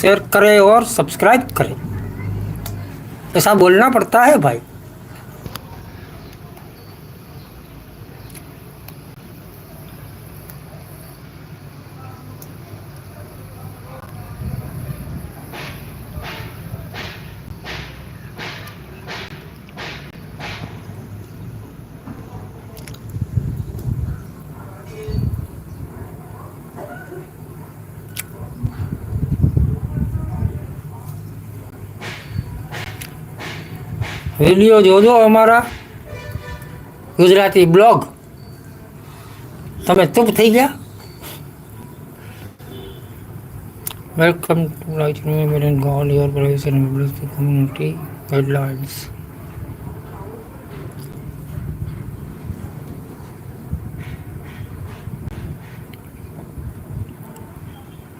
Share करें और subscribe करें ऐसा बोलना पड़ता है भाई વિડીયો જોજો અમારા ગુજરાતી બ્લોગ તમે ચૂપ થઈ ગયા welcome to right made goal your profession community guidelines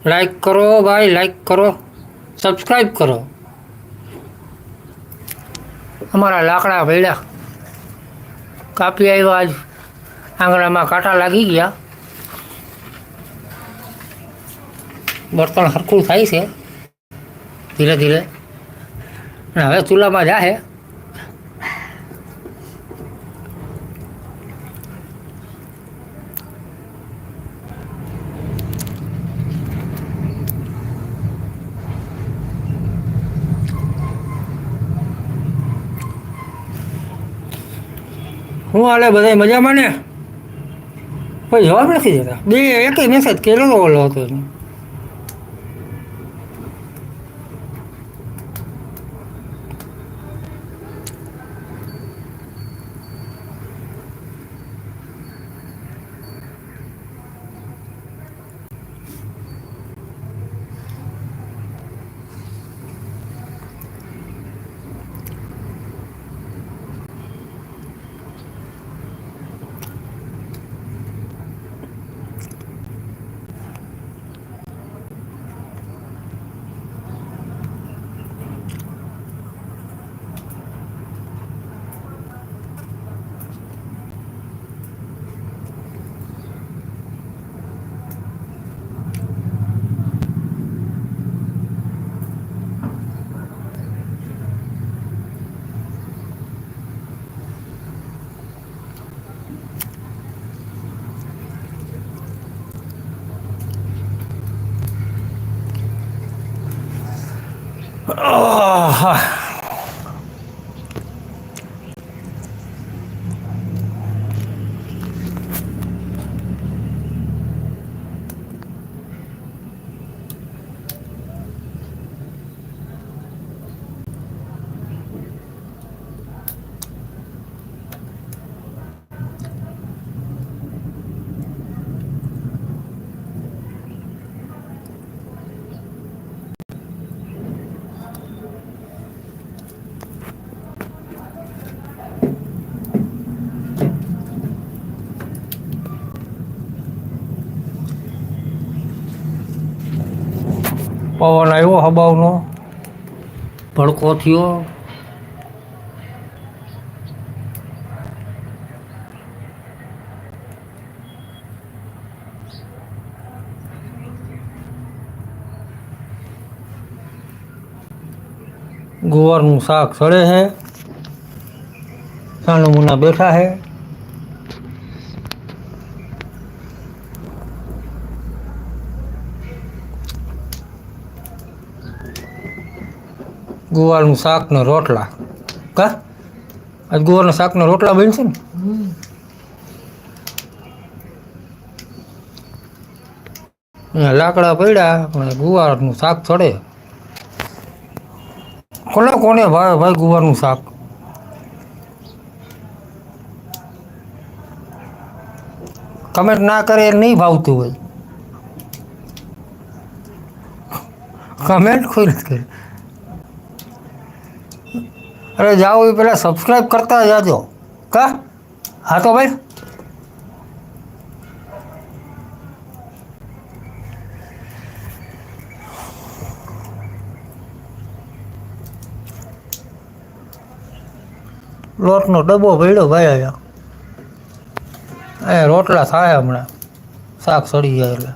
like કરો ભાઈ લાઈક કરો સબસ્ક્રાઈબ કરો અમારા લાકડા ભેળ્યા કાપી આવ્યા આજ. આંગણામાં કાંટા લાગી ગયા. બર્તન હરખું થાય છે. ધીરે ધીરે. હવે ચૂલામાં જાહે. હું હાલે બધા મજામાં ને કોઈ જવાબ નથી દેતા બે એક મેસેજ કર્યો ઓલો હતો એનો. Oh, પવન આવ્યો હબાવનો ભડકો થયો. ગુવારનું શાક સડે છે સાનું મુના બેઠા છે ગુવારનું શાક ને રોટલા. કા? આજ ગુવારના શાક ને રોટલા બનશે ને? લાકડા પડ્યા, પણ ગુવારનું શાક ચડે કોને કોને ભાઈ ભાઈ ગુવારનું શાક? કમેન્ટ ના કરે એ નહીં ભાવતું હોય. કમેન્ટ કોઈ નથી કરી. અરે જાઓ એ પહેલાં સબસ્ક્રાઈબ કરતા જાજો. કા? હા તો ભાઈ. લોટનો ડબ્બો ભર્યો ભાઈ અહીંયા. એ રોટલા થાય હમણાં. શાક સડી જાય એટલે.